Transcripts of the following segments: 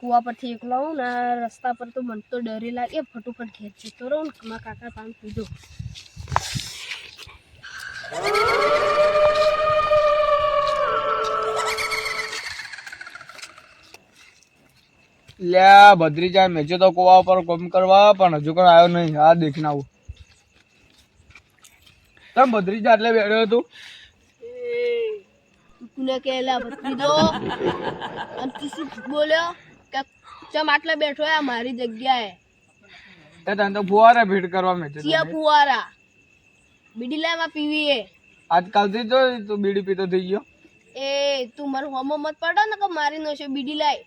કુવા પરથી એકલો આવું ને રસ્તા પર તો મને તો ડરી લાગે. ફટોફટ ઘેર જતો રહું ને મારા કાકા પાન પીધો લ્યા ભદ્રીજા મેચો તો કુવા ઉપર કોમ કરવા પણ હજુ કોઈ આવ્યો નહીં. આ દેખીને આવું. તમ ભદ્રીજા એટલે બેઠ્યો હતું? તુને કેલા તું શું બોલ્યો? ચમ આટલે બેઠો આ મારી જગ્યાએ. તે તને તો ફુવારા ભેટ કરવા મેચો ચિયા ફુવારા. બીડી લેવા પીવી એ આજકાલથી તો તું બીડી પીતો થઈ ગયો. એ તું મારું હોમો મત પડો ને કે મારી નો છે બીડી લાય.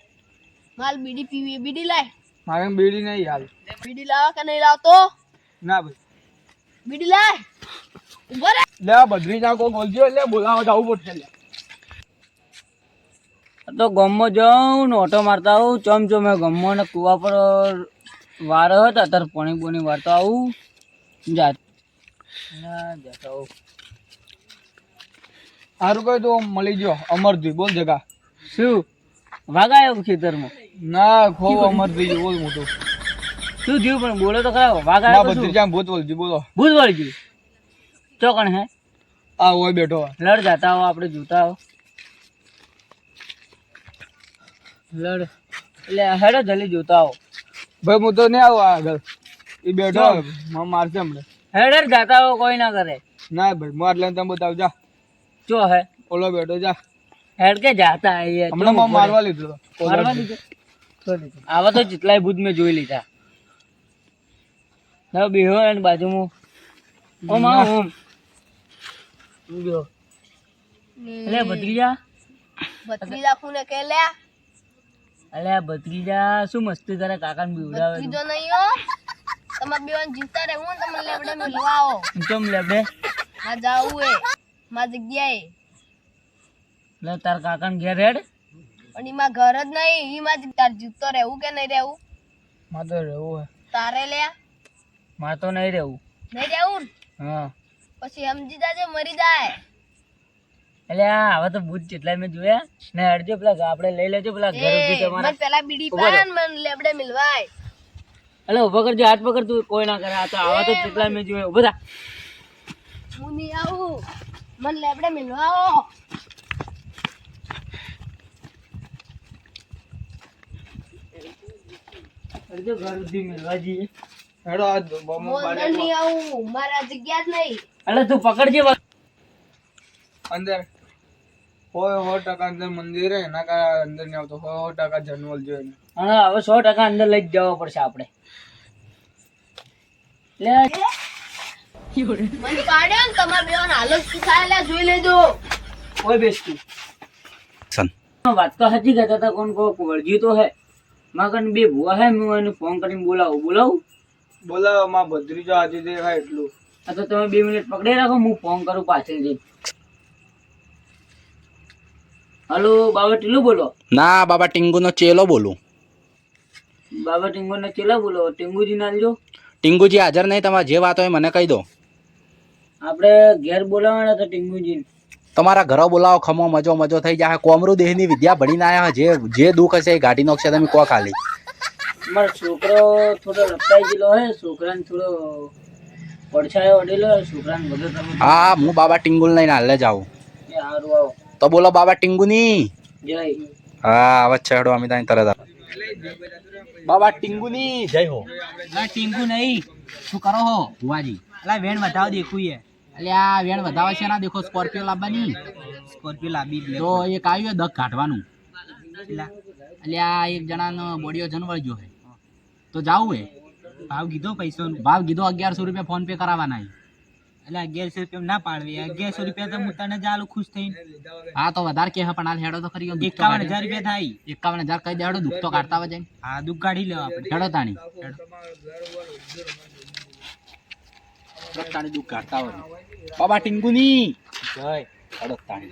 માલ બીડી પીવી એ બીડી લાય. મારે બીડી નહીં હાલ. બીડી લાવા કે નહીં લાવતો? ના ભાઈ. બીડી લાય. ઊભો રે. લે ભદ્રીજા કો ગોલજી એટલે બોલાવા જાવું પડશે લે. તો ગમમાં જાઉં ને ઓટો મારતા આવું ચમ ચમ ગમમાં ને કુવા પર વાર હતા અત્યારે પાણી બોણી વારતા આવું. જાત ના જતા આવું. સારું કહ્યું તું મળી ગયો અમરજી બોલ જગા. શું? વાગાયો ખેતરમાં? ના ખોવ અમરજી બોલ મોટું. શું થયું પણ બોલો તો ખરા વાગાયો તો શું? ભત્રીજા ભૂત બોલજી બોલો. ભૂત ગયું ચોકણ હે? આ હોય બેઠો. લડ જાતા આવો આપણે જોતા આવો. લડ. એટલે હેડો જલ્દી જોતા આવો. ભાઈ હું તો નહીં આવું આગળ. એ બેઠો મને મારશે હમણાં. હેડે જ જાતા આવો કોઈ ના કરે. ના ભાઈ માર લઈને તમે બતાવ. જા. ચો હે. ઓલો બેઠો જા. હેડ કે જાતા આઈએ. હમણાં મને મારવા લીધો. મારવા લીધો? આવા તો જેટલાય ભૂત મેં જોઈ લીધા. ના બેહો એની બાજુમાં. ઓમ આવ ઓમ. બેહો એટલે ભત્રીજા ભત્રીજા ખૂને કે લે અલે આ ભત્રીજા શું મસ્તી કરે? કાકાને બીવડાવે ભત્રીજો નહીં હો. તમારે બેવાન જીતા રહેવું ને તમને લેવડે મિલવા આવો ચમ લે માં જાવું એ માં જગ્યાએ. લે તાર કાકાને ઘેર હેડ. પણ એમાં ઘર જ નહીં. એમાં જ તાર જીતો રહેવું કે નહીં રહેવું? મારે તો રહેવું હે તારે લે. મા તો નહીં રહેવું. નહીં રહેવું હા. પછી સમજી જાજે મરી જાય. એટલે હવે તો ભૂત જેટલા મેં જોયા. ને હેડજો પેલા આપણે લઈ લેજો પેલા ઘર ઊભી તમારા. પેલા બીડી પાન મને લેબડે મિલવાય. એટલે ઊભો કરજો હાથ પકડ તું કોઈ ના કરે. આ તો આવા તો જેટલા મેં જોયા. ઊભો થા. હું નહીં આવું. મને લેબડે મિલવા આવો હેડજો ઘર ઉધી મેળવા જઈએ. હેડો આ બોમ્બો હું અંદર નહીં આવું. મારા જગ્યા જ નહીં. એટલે તું પકડજે. અંદર હોય સો ટકા અંદર મંદિર એના કારણે અંદર નહીં આવતો. સો ટકા જનવલ જોઈએ હા હવે સો ટકા અંદર લઈ જ જવા પડશે આપણે. લે. મને કાઢ્યો ને તમારે બેવાન હાલત શું થાય લે જોઈ લેજો. ઓય બેસતું. વાત તો સાચી કહેતા હતા કોણ કો વળજી તો હે. માગન બે ભુવા હે હું એને ફોન કરીને બોલાવું. બોલાવું? બોલાવો માં ભદ્રીજો આજે દેખાય એટલું. આ તો તમે બે મિનિટ પકડી રાખો હું ફોન કરું પાછળ જઈ હલો બાબા ટીલું બોલો. ના બાબા ટીંગુનો ચેલો બોલું. બાબા ટીંગુ ચેલો ચેલા બોલો? ટીંગુજી લો ટીંગુજી હાજર નહીં તમારે જે વાત હોય મને કહી દો. આપણે ઘેર બોલાવાના તો ટીંગુજી તમારા ઘરો બોલાવો ખમો મજો મજો થઈ જાય કોમરૂ દેહની વિદ્યા ભણીને આવ્યા જે જે દુઃખ હશે એ ગાડી નોખશે તમે કો ખાલી. મારો છોકરો થોડો રપટાઈ ગયેલો હે છોકરાને થોડો પડછાયો અડેલો છોકરાને બધું તમે હા હું બાબા ટીંગુલ લઈને હાલે જાઉં. એ સારું આવો. તો બોલો બાબા ટીંગુની. જય હા અવાજ છે હેડો અમે ત્યાં તરત. બાબા ટીંગુની. જય હો. ટીંગુ નહીં. શું કરો હો? ભુવાજી. અલા વેણ વધાવ દેખું એ. અલ્યા વેણ વધાવે છે ના દેખો સ્કોર્પિયો લાવવાની સ્કોર્પિયો લાવી તો એક આવ્યું દક કાઢવાનું. અલ્યા એક જણાનો બોડીઓ જનવર ગયો છે તો જાવું હે. ભાવ કીધો પૈસો ભાવ કીધો અગિયારસો રૂપિયા ફોન પે કરાવવાના એટલે અગિયારસો રૂપિયા ના પાડવી. અગિયારસો રૂપિયા તો હું તને જાલું ખુશ થઈને. હા તો વધારે કે પણ હાલ હેડો તો ખરી એકાવન હજાર રૂપિયા થાય. એકાવન હજાર કઈ દેડો દુઃખ તો કાઢતા આવે જાય હા દુઃખ કાઢી લેવા આપણે. હેડો તાણી. તાણી દુઃખ કાઢતા હોય. બાબા ટીંગુની. જય. હેડો તાણી.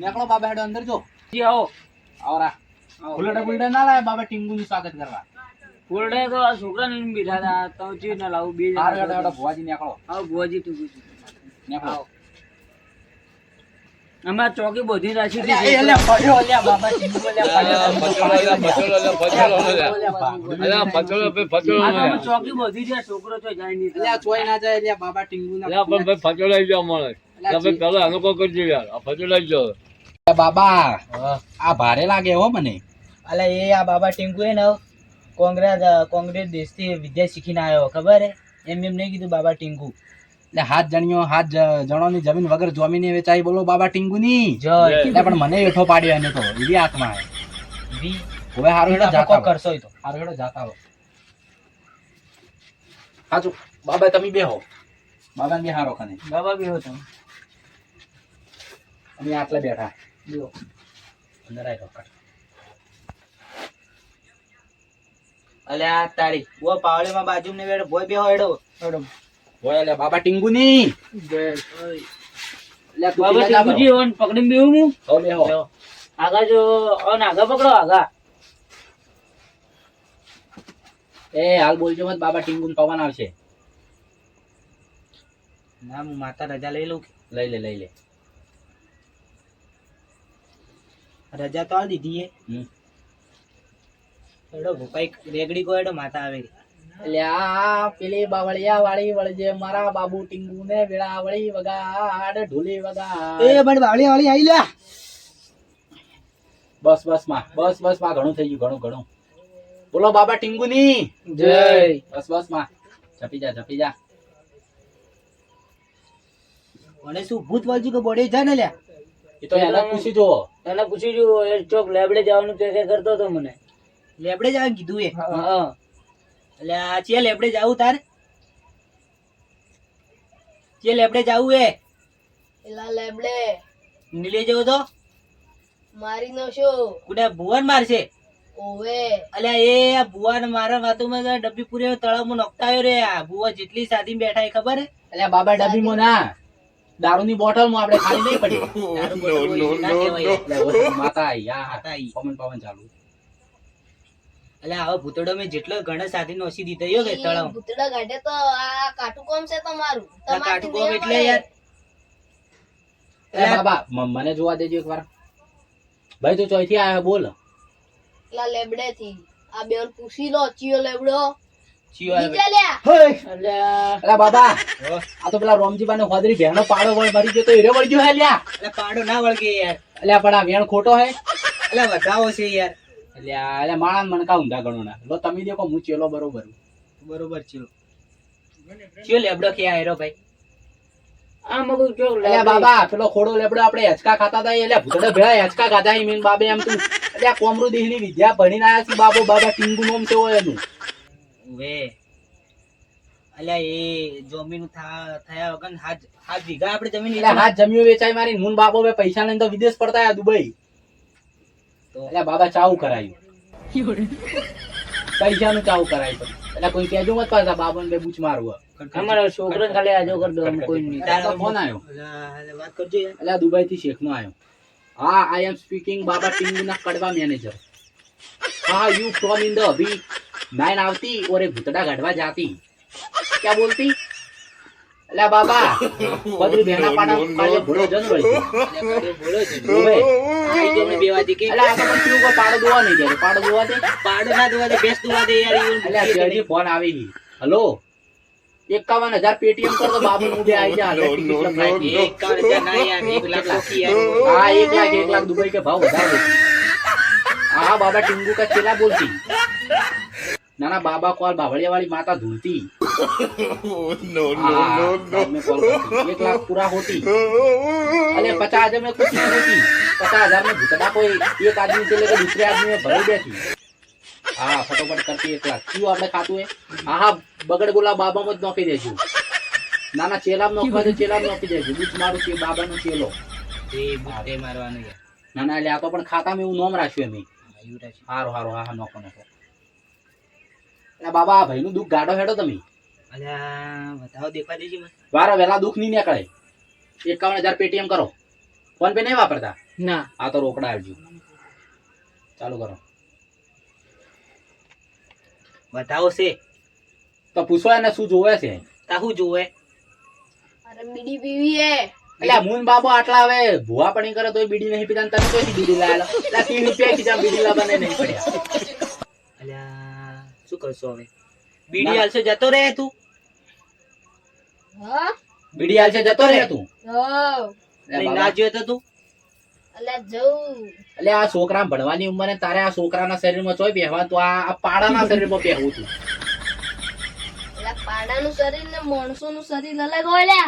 નીકળો બાબા હેડો અંદર જો. જી આવો. આવરા. ફૂલડા ફૂલડા ના લાવે બાબા ટીંગુ નું સ્વાગત કરવા. ફૂલડે તો આ છોકરા ને બેઠા હતા તો ચીજ ના લાવું બે જણા હેડો ભુવાજી નીકળો આવો ભુવાજી તું નીકળો અમાર ચોકી બધી રાખી દીધી અલ્યા, પડ્યો, અલ્યા, બાબા ટીંગુ, અલ્યા, પડ્યો. આ તો અમે ચોકી બધી છે છોકરો તો જાય નહીં અલ્યા, ચોય ના જાય, અલ્યા, બાબા ટીંગુના એ બાબા આ ભારે લાગે હો મને અલ્યા, એ આ બાબા ટીંકુ એ ને કોંગ્રેસ કોંગ્રેસ દેશથી વિદ્યા શીખીને આવ્યો ખબર હે? એમ એમ નહીં કીધું બાબા ટીંગુ. એટલે હાથ જણ્યો હાથ જણોની જમીન વગર જોમીને વેચાઈ બોલો બાબા ટીંગુની. જય. એટલે પણ મને એઠો પાડ્યો એને તો એવી આત્મા હે. હવે હારું હેડો જાતા કરશો તો. હારું હેડો જાતા હો. હાચું બાબા તમે બેહો બાબા બે હારો કને બાબા બી તમે. અમે આટલા બેઠા. અંદર આય કાકા. અલ્યા તારી વો પાવળીમાં બાજુ ને વેડો ભોય બેહો હેડો હેડો. ઓય લે બાબા ટીંગુની. લે બાબા પેલા જા ઓન પકડીને બેહું હું. હો બેહો. આગા જો ઓન આગા પકડો આગા. એ હાલ બોલજો મત બાબા ટીંગુ ને પવન આવશે. ના હું માતા રજા લઈ લઉં લઈ લે લઈ લે. રજા તો આ દીધી હે. હેડો ભૂપાઈ બેગડી ગયો એડો માતા આવે એટલે આ પેલી બાવળિયા વાળી વળજે મારા બાબુ ટીંગુ ને વેળા વળી વગાડ ઢોલી વગાડ. બડ બાવળિયા વાળી આઈ લ્યા. બસ બસમાં બસ બસમાં ઘણું થઈ ગયું ઘણું ઘણું. બોલો બાબા ટીંગુ ની જય. બસ બસમાં. જપી જા જપી જા. મને શું ભૂત વાળજી કે બોડે જા ને લ્યા? એ તો એને પૂછી જો એને પૂછી જો એ ચોક લેબડે જવાનું કે કે કરતો તો મને. લેબડે જા કીધું એ. એટલે આ ચે લેબડે જાવું તાર? ચે લેબડે જાવું એ? એલા લેબડે. નીલે જવું તો. મારી નો શું કુડા ભુવન મારશે? ઓવે. અલ્યા એ આ ભુવન મારા વાતોમાં ડબ્બી પૂરી તળાવમાં નોખતા આવ્યો રે. આ ભુવા જેટલી સાદી બેઠા એ ખબર? એટલે બાબા ડબ્બીમાં ના. દારૂની બોટલમાં આપણે ખાલી નહીં પડી બોટલ માતા આઈ આ માતા આઈ. પવન પવન ચાલુ. અલ્યા હવે ભૂતડો મેં જેટલો ઘણા સાથે નોસી દીધો. યો કે તળાવ ભૂતડો ગાઢે તો આ કાઠું કોમ છે તમારું. તમારું કોમ એટલે યાર. એટલે બાબા મ- મને જોવા દેજો એકવાર. ભાઈ તું ચોથી આયો બોલ. લા લેબડે થી આ બેન પૂછી લો ચિયો લેબડો. ચિયો આવે. અલ્યા અલા. બાબા આ તો પેલા રોમજીબા ને હોદરી ભેણો પાડો વળ મરી ગયો તો હીરો વળી ગયો હે લ્યા. અલ્યા પાડો ના વળગે યાર. અલ્યા પણ આ વેણ ખોટો હે. અલ્યા વધાવો છે યાર. અલ્યા એટલે માણસ મણકા ઊંધા ગણો ના. લો તમે દેખો હું ચેલો બરોબર બરોબર ચિયો ચેલો લેબડો કે આયરો ભાઈ? આ મગુ જો અલ્યા બાબા પેલો ખોડો લેબડો આપણે હેચકા ખાતા હતા એટલે ભૂતડે ભેળા હેચકા ખાધા ઈ મેન બાબે એમ તું. અલ્યા કોમરુ દેહની વિદ્યા ભણીને આયા છે બાબો બાબા ટીંગુ નોમ છે હોય એનું. વે અલ્યા એ જમીન થા- થયા વગર હાથ હાથ વીઘા આપણે જમીન એટલે હાથ જમીન વેચાઈ મારી મુન બાબો બે પૈસા લઈને તો વિદેશ પડતા આયા દુબઈ. એટલે બાબા ચાવું કરાયું. પૈસાનું ચાવું કરાયું એટલે કોઈ કેજો મત પાછા બાબાને ને પૂછ મારું અમારો છોકરો ખાલી આજો કર દો કોઈ નહીં. તારો ફોન આવ્યો. વાત એટલે દુબઈ થી શેખ નો આવ્યો. હા આઈ એમ સ્પીકિંગ બાબા ટીમ ના કડવા મેનેજર હા યુ ફ્રોમ ઇન ધ અભી. નાઇન આવતી ઓરે ભૂતડા ગાઢવા જાતી. ક્યાં બોલતી? અલ્યા બાબા. બદરી બેના પાડા ભૂલો જન વળી બેવાતી કે અલ્યા આ તો કો પાડો દોવા નહીં જાય પાડો દોવા દે. પાડો ના દોવા દે બેસ દોવા દે યાર અલ્યા જડી ફોન આવી. હલો? એકાવન હજાર પેટીએમ તો બાબુ હું બે આવી જા એકાવન હજાર ના યાર એક લાખ લાખી હા એક લાખ એક દુબઈ કે ભાવ વધારે. હા બાબા ટિંગુ કા ચેલા બોલતી. નાના બાબા કોલ બાવળિયા વાળી માતા ધૂલતી माता धुलती हाँ, बाद में कॉल करती एक लाख पूरा होती अरे पचास हजार में कुछ नहीं होती पचास हजार में भुतड़ा कोई एक आदमी से लेकर दूसरे आदमी में भरी बैठी हाँ फटोफट करती एक लाख क्यों आपने खातू है हाँ हाँ बगड़ बोला बाबा मत नौकी देजू ના ના ચેલામ નોખવા દે ચેલામ નોખી દેજો બૂચ મારું છે બાબાનો ચેલો એ બુટ્ટે મારવાનું યાર ના ના એટલે આ તો પણ ખાતામાં એવું નોમ રાખ્યું અમે આયુ રાખ. હારો હારો હા હા નોખો નોખો એટલે બાબા આ ભાઈનું દુઃખ ગાડો હેડો તમે અલ્યા બતાવો દેખવા દેજે મને. વારા વેલા દુખ નહીં નીકળે. એકાવન હજાર પેટીએમ કરો. ફોન પે નહીં વાપરતા? ના. આ તો રોકડા આવજો ચાલુ કરો. બતાવો છે. તો પૂછો એને શું જોવે છે. તાહુ જોવે? અરે બીડી પીવી હે. એટલે મુન બાબો આટલા હવે ભૂવા પડી કરે તોય બીડી નહીં પીતા તમે કોઈ બીડી લાયેલા એટલે ત્રીસ રૂપિયા ખીચા બીડી લાવવાને નહીં પડ્યા. અલ્યા શું કરશો હવે? બીડી હાલશે જતો રહે તું? બીડી હાલશે જતો રહે તું. ના જોયો તો? તું એટલે આ છોકરા ભણવાની ઉંમરે તારે આ છોકરાના શરીરમાં ચોય બેહવા તો આ આ પાડાના શરીરમાં બેહવું તું પાડાનું શરીર ને માણસોનું શરીર અલગ હોય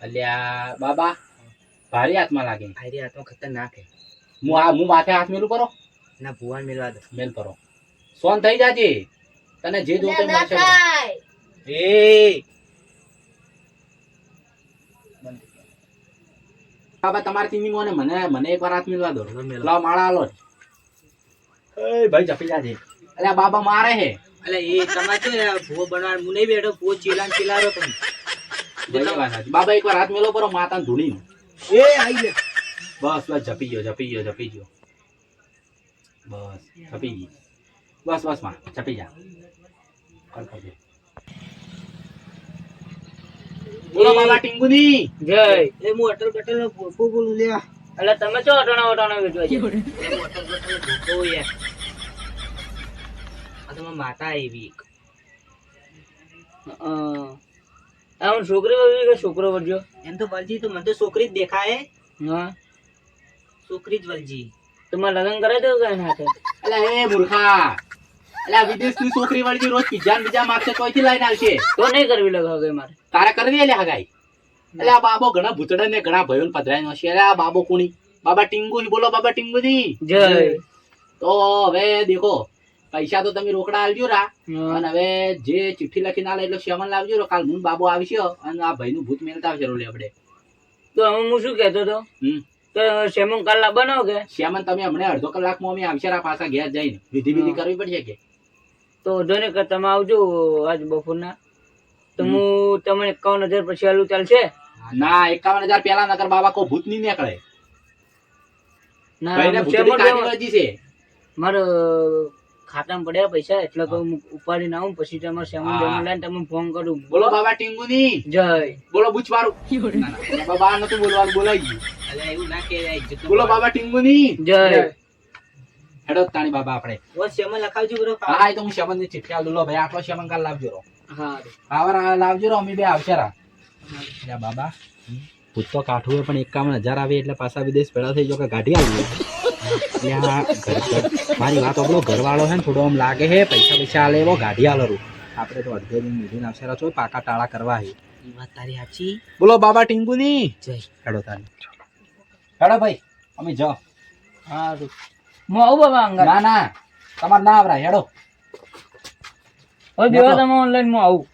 અલ્યા બાબા ભારી હાથમાં લાગે. ભાઈ હાથમાં ખતરનાક હે હું આ હું માથે હાથ મેલું કરો? ના ભુવાન મેળવા દો. મેલ કરો. સોન થઈ જાજે. તને જે જોતું મળશે. એ બાબા તમારી ટીમી મને મને મને એકવાર હાથ મિલવા દો. લો માળા આલો એ ભાઈ જપી જાજે અલ્યા બાબા મારે હે. અલે એ તમે છે ભૂવો બનવા હું નહીં બેઠો ભૂવો ચીલાન ચીલારો તમે. બાબા એકવાર હાથ મેલો પરો માતા ધૂણી એ આઈ લે. બસ બસ જપી ગયો જપી ગયો જપી ગયો. બસ જપી ગઈ. બસ બસમાં જપી જા. કર કરજે. બોલો બાબા ટીંગુની જય. એ હું અટલ બટલ નો ભોકો બોલું લે એટલે તમે ચો અટાણા વટાણા વેચવા છે એ હું બટલ નો યાર. આ તો માતા આવી એક. આમ છોકરી કે છોકરો વળજો એમ તો વલજી તો મને તો છોકરી જ દેખાય. હા. છોકરી જ વલજી તમારે લગ્ન કરાવી દેવું કઈ ના થાય એ મૂર્ખા. અલ્યા વિદેશની છોકરી વાળી રોજ પિઝા ને બીજા માગશે તોયથી લઈને આવશે. તો નહીં કરવી ગઈ મારે? તારે કરવી એટલે હગાઈ? એટલે આ બાબો ઘણા ભૂતડા ને ઘણા ભયો ને પધરાઈ નો છે અરે આ બાબો કોણી. બાબા ટીંગુ બોલો બાબા ટીંગુ જય. તો હવે દેખો પૈસા તો તમે રોકડા આલજો રા. અને હવે જે ચિઠ્ઠી લખીને આલે એટલે શ્યામન લાવજો રો. કાલ મુન બાબો આવશે અને આ ભાઈનું ભૂત મેલતા આવશે રોલે આપણે. તો હું શું કહેતો હતો? હમ. તો શ્યામન કાલ લાવવાનો કે? શ્યામન તમે હમણાં અડધો કલાકમાં અમે આવશે રા પાછા ઘેર જઈને. વિધિ વિધિ હા. કરવી પડશે કે? તો વાંધો કે તમે આવજો આજ બપોરના. તો હું તમને એકાવન હજાર પછી આલું ચાલશે? ના એકાવન હજાર પેલા નકર બાબા કો ભૂત નહીં નીકળે. ના છે. મારે ખાતામાં પડ્યા પૈસા એટલે તો હું. ઉપાડીને આવું પછી તમારે સેમન જમા લઈને તમને ફોન કરું. બોલો બાબા ટીંગુની. જય. બોલો બુચવારું. ના, ના, બાબા નતું બોલવાનું બોલાઈ ગયું. એવું ના કહેવાય બોલો બાબા ટીંગુની. જય. હેડો તાણી બાબા આપણે. ઓ લખાવજો બરો હા એ તો હું શમનની ચિઠ્ઠી આલું લો ભાઈ આટલો શમન કાલ લાવજો રો હા. આવાર લાવજો રો અમે બે આવશે રા. યા બાબા. ભૂત તો કાઠું પણ એકાવન હજાર આવે એટલે પાછા વિદેશ પેડા થઈ જો કે ગાઢી આવી મારી વાત આપણો ઘરવાળો છે ને થોડો આમ લાગે છે પૈસા પૈસા આલે એવો ગાડી આલરું આપણે તો અડધો દિન મીઠી નાખશે છો પાકા ટાળા કરવા હે. વાત તારી સાચી. બોલો બાબા ટીંગુની. જય. હેડો તારી હેડો ભાઈ અમે જાઓ. હા હું આવું બાબા અંગા ના ના. તમારે ના આવરાય. હેડો. હવે દેવા તમે ઓનલાઈન હું આવું.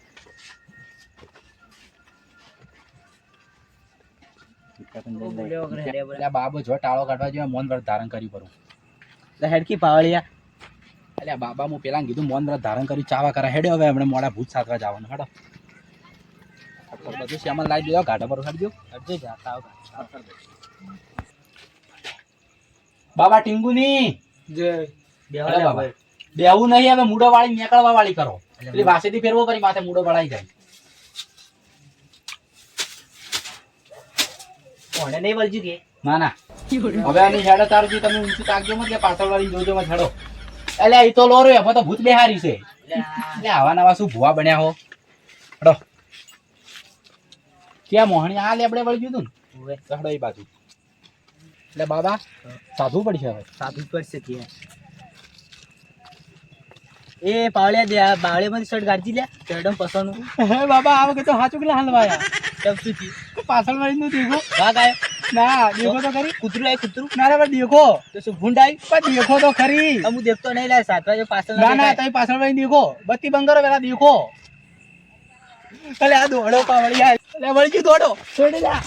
બાબો જો ટાળો કાઢવા જોઈએ મૌન વ્રત ધારણ કર્યું કરું. હેડકી પાવળિયા. એટલે બાબા હું પેલા કીધું મૌન વ્રત ધારણ કર્યું ચાવા કરે. હેડ્યો હવે હમણાં મોડા ભૂત સાતવા જવાનું. હેડો. બધું શ્યામલ લાવી દીધો ગાઢા પર કાઢજો અડજો જાતા આવ. બાબા ટીંગુની જય. બાબા. નહીં હવે મૂડો વાળી નીકળવા વાળી કરો. એટલે વાસેથી ફેરવો કરી માથે મૂડો વળાઈ જાય. કોણે નહીં વળજી કે? ના ના. હવે આની હેડો તારજી તમે ઊંચું તાકજો મત કે પાછળ વાળી જોજો મત હેડો. એટલે એ તો લોરો એમાં તો ભૂત બેહારી છે. એટલે આવા નવા શું ભુવા બન્યા હો? હડો. ક્યાં મોહણી? આ લેબડે વળગ્યું હતું તું ને? હડો એ બાજુ. એટલે બાબા સાધવું પડશે હવે. સાધુ પડશે ત્યાં એ પાવળિયા દે આ શર્ટ કાઢી લે ચડમ પસંદ. હે બાબા આ વખતે સાચું કેટલા હલવાયા કેમ શું થયું? પાછળ વાળી નું દેખો. વાઘ આયો? ના દેખો તો ખરી. કૂતરું આય કૂતરું? ના પણ દેખો. તો શું ભૂંડ આવી? પણ દેખો તો ખરી. હું દેખતો નહીં લાય સાત વાગે પાછળ ના ના તમે પાછળ વાળી દેખો. બત્તી બંગરો પેલા દેખો. અલે આ દોડો પાવળી આ. અલે વળજી દોડો. છોડી જા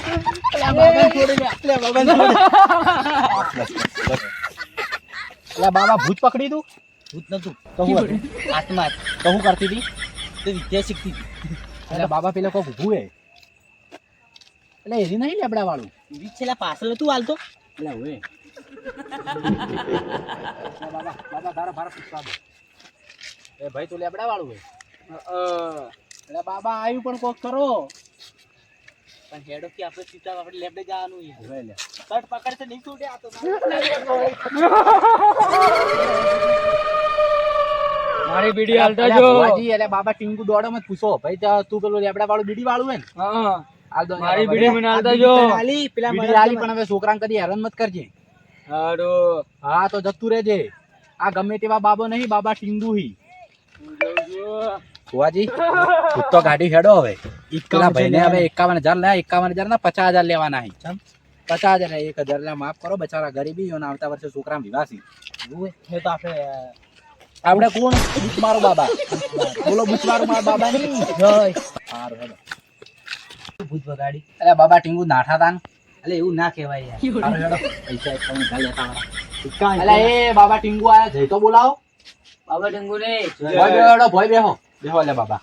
અલે બાબા છોડી જા અલે બાબા છોડી અલે બાબા ભૂત પકડી તું? ભૂત નતું. તો આત્મા. તો કરતી હતી? તે વિદ્યા શીખતી હતી. અલે બાબા પેલા કોક ઊભું હે. એટલે એરી નહીં લેબડા વાળું બીજ છેલ્લા પાછળ તું. હાલતો એટલે હવે બાબા બાબા તારા ભારા પૂછવા એ ભાઈ તું લેબડા વાળું હે એટલે બાબા આવ્યું પણ કોક કરો પણ હેડો કે આપણે સીધા આપણે લેબડે જવાનું છે. હવે લે. કટ પકડ તો નહીં છૂટે આ તો મારી બીડી હાલતા જો. બાજી એટલે બાબા ટીંગુ દોડો મત પૂછો. ભાઈ તું પેલું લેબડા વાળું બીડી વાળું હે ને? હા. મારી બીડી મને હાલતા જો. હાલી પેલા બીડી હાલી પણ હવે છોકરાને કદી હેરાન મત કરજે. હાડો. હા તો જતું રહેજે. આ ગમે તેવા બાબો નહીં બાબા ટીંગુ હી. ભુવાજી તું તો ગાડી હેડો હવે. પેલા ભાઈને હવે એકાવન હજાર લે એકાવન હજાર ના પચાસ હજાર લેવાના હી પચાસ હજાર એક હજાર લે માફ કરો બચારા ગરીબી અને આવતા વર્ષે છોકરા વિવાસી આપણે કોણ? બુચ મારો બાબા. બોલો બુચ મારો બાબા ની સારું હેડો ભૂત બગાડી અરે બાબા ટીંગુ નાઠા તાન એટલે એવું ના કહેવાય યાર. સારું હેડો. પૈસા એકાવન હજાર લેતા વાળા અલ્યા એ બાબા ટીંગુ આયા જઈ તો બોલાવો. બાબા ડંગુ ને. ભય બેહો બેહો. બેહો લે બાબા.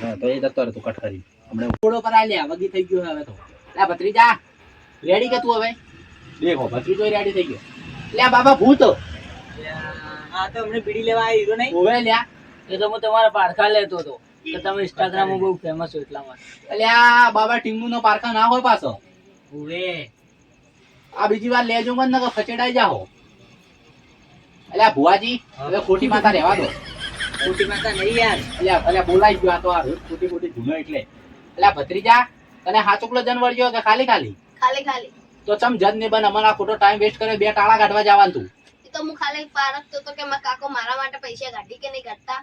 હા તો એ જતો તું કટ કરી હમણાં ઘોડો પર આલ્યા વગી થઈ ગયો હવે તો. લે ભત્રીજા રેડી કે તું હવે? દેખો ભત્રીજો રેડી થઈ ગયો. લે બાબા ભૂત. આ તો હમણાં બીડી લેવા આવી હીરો નહીં? ઓવે લ્યા. એ તો હું તમારા પારખા લેતો હતો. તો તમે ઇન્સ્ટાગ્રામમાં બહુ ફેમસ છો એટલા માટે. અલ્યા બાબા ટીંગુ નો પારખા ના હોય પાછો. ઉવે આ બીજી વાર લેજો મત નકર ખચેડાઈ જાઓ અલ્યા ભુવાજી હવે ખોટી માતા રહેવા દો. ખોટી માતા નહીં યાર. અલ્યા અલ્યા બોલાઈ ગયો આ તો આ રોજ ખોટી ખોટી ધૂનો એટલે. અલ્યા ભત્રીજા તને હાચુકલો જન વળ્યો કે ખાલી ખાલી? ખાલી ખાલી. તો ચમ જન ને બન અમારા ખોટો ટાઈમ વેસ્ટ કરે બે ટાળા કાઢવા જવાનું તું. તો હું ખાલી પારખતો તો કે કાકો મારા માટે પૈસા કાઢી કે નહીં કાઢતા?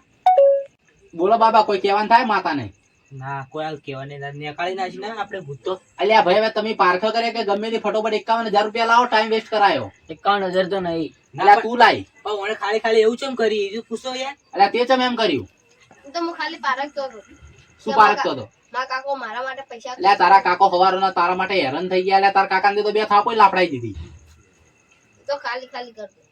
બોલો બાબા કોઈ કહેવાનું થાય માતા ને ના કોઈ હાલ કહેવાની ના નેકાળી નાખી ને આપણે ભૂત તો. અલ્યા ભાઈ હવે તમે પારખો કરે કે ગમે તે ફટોફટ એકાવન હજાર રૂપિયા લાવો ટાઈમ વેસ્ટ કરાયો. એકાવન હજાર તો નહીં. ના તું લાઈ પણ મને ખાલી ખાલી એવું ચમ કરી? બીજું પૂછો યાર. અલ્યા તે ચમ એમ કર્યું? તો હું ખાલી પારખતો હતો. શું પારખતો હતો? મારા કાકો મારા માટે પૈસા અલ્યા તારા કાકો હવારોના તારા માટે હેરાન થઈ ગયા. અલ્યા તારા કાકાને તો બે થાપોય લાપડાઈ દીધી. તો ખાલી ખાલી કરતો.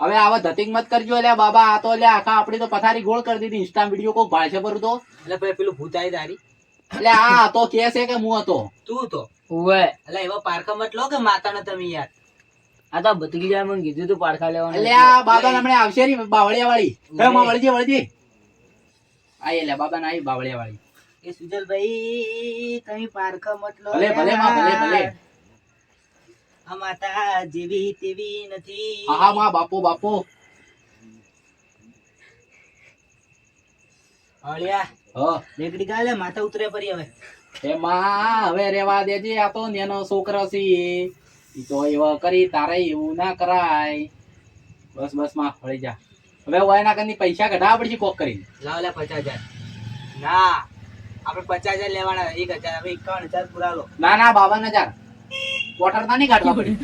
હવે આવા ધતિંગ મત કરજો અલ્યા બાબા આ તો અલ્યા આખા આપડી તો પથારી ગોળ કરી દીધી ઇન્સ્ટા વીડિયો કોઈ ભાળશે પર તો? એટલે ભાઈ પેલું ભૂતાઈ તારી. એટલે આ તો કે છે કે હું હતો? તું તો ઉવે. એટલે એવા પારખા મત લો કે માતાને તમે યાર. આ તો જાય મને કીધું તું પારખા લેવાનું. અલ્યા બાબા હમણાં આવશે ને બાવળિયા વાળી હે માં વળજી વળજી. આઈ એટલે બાબા ના આવી બાવળિયા વાળી એ સુજલભાઈ તમે પારખા મત લો ભલે ભલે માં ભલે ભલે. આ માતા જેવી તેવી નથી. હા માં બાપો બાપો. હળિયા હ. લેકડી ગાલે માથા ઉતરે પરી હવે. એ માં હવે રેવા દેજે આ તો નેનો છોકરો છે. તો એવા કરી તારે એવું ના કરાય. બસ બસમાં ફળી જા. હવે વાયના કની પૈસા કઢાવા પડશે કોક કરીને. લાવ લે પચાસ હજાર. ના આપણે પચાસ હજાર લેવાના એક હજાર હવે એકાવન હજાર પૂરા લો ના ના બાવન હજાર. ક્વાર્ટર ના નહીં કાઢવા પડી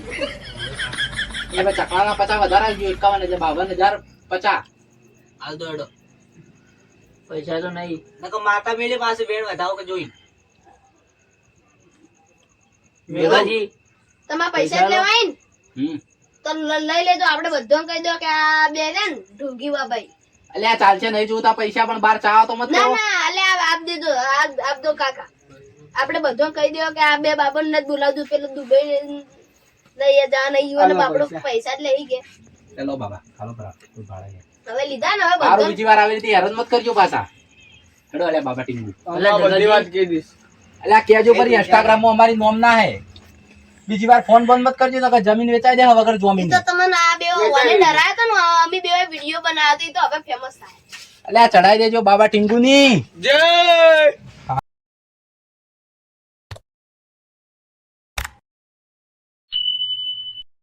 એટલે ચકલાના પચાસ વધારે આવજો એકાવન હજાર બાવન હજાર પચાસ. હાલ તો અડો પૈસા તો નહીં. નકો માતા મેલી પાસે વેણ વધાવો કે જોઈ. મેઘાજી તમારા પૈસા લેવાય ને? હમ. તો લઈ લેજો આપણે બધો કહી દો કે આ બે ને ઢોંગી બાબાઈ. અલ્યા ચાલશે નહીં જોતા પૈસા પણ બાર ચાવો તો મત ના ના અલ્યા આપ દેજો આપ દો કાકા. આપણે બધો કહી દેવો કે આ બે બાબર ને બોલાવજો. પેલો દુબઈ લઈ જા નહીં અને બાપડો પૈસા જ લઈ ગયા. ચલો બાબા હાલો બરાબર કોઈ ભાડા. હવે લીધા ને હવે બધો. બીજી વાર આવી રીતે હેરાન મત કરજો પાછા. હેડો અલ્યા બાબા ટીમ બધી વાત કહી દીસ અલ્યા કેજો પર ઇન્સ્ટાગ્રામમાં અમારી નોમ ના હે. બીજી વાર ફોન બંધ મત કરજો નકર જમીન વેચાઈ દે વગર જમીન તો તમને આ બે ઓને ડરાયા તો ને અમે બે વીડિયો બનાવતી તો હવે ફેમસ થાય. અલ્યા ચડાઈ દેજો બાબા ટીંગુ ની જય!